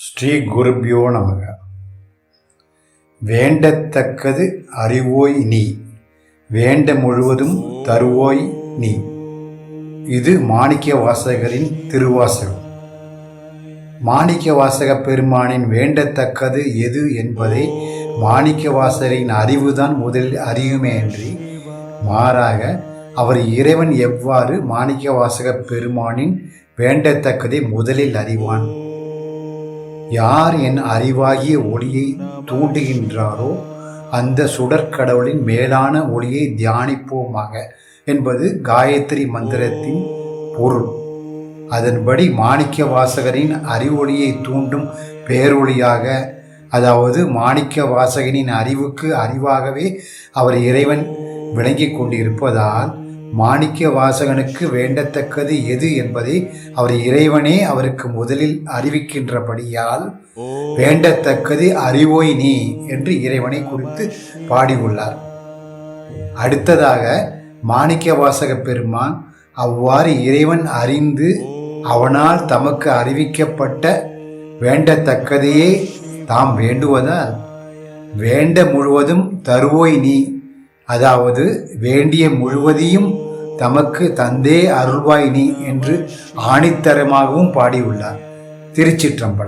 ஸ்ரீ குருபியோ நமக. வேண்டத்தக்கது அறிவோய் நீ. வேண்ட முழுவதும் தருவோய் நீ. இது மாணிக்க வாசகரின் திருவாசகம். மாணிக்க வாசக பெருமானின் வேண்டத்தக்கது எது என்பதை மாணிக்க வாசகரின் அறிவுதான் முதலில் அறியுமே அன்றி மாறாக அவர் இறைவன் எவ்வாறு மாணிக்க வாசக பெருமானின் வேண்டத்தக்கதை முதலில் அறிவான்? யார் என் அறிவாகிய ஒளியை தூண்டுகின்றாரோ அந்த சுடற்கடவுளின் மேலான ஒளியை தியானிப்போமாக என்பது காயத்ரி மந்திரத்தின் பொருள். அதன்படி மாணிக்க வாசகரின் அறிவொளியை தூண்டும் பேரொளியாக அதாவது மாணிக்க வாசகனின் அறிவுக்கு அறிவாகவே அவர் இறைவன் விளங்கி கொண்டிருப்பதால் மாணிக்க வாசகனுக்கு வேண்டத்தக்கது எது என்பதை அவர் இறைவனே அவருக்கு முதலில் அறிவிக்கின்றபடியால் வேண்டத்தக்கது அறிவோய் நீ என்று இறைவனை குறித்து பாடியுள்ளார். அடுத்ததாக மாணிக்க வாசக பெருமான் அவ்வாறு இறைவன் அறிந்து அவனால் தமக்கு அறிவிக்கப்பட்ட வேண்டத்தக்கதையே தாம் வேண்டுவதால் வேண்ட முழுவதும் தருவோய் நீ அதாவது வேண்டிய முழுவதையும் தமக்கு தந்தே அருள்வாய் நீ என்று ஆணித்தரமாகவும் பாடியுள்ளார். திருச்சிற்றம்பலம்.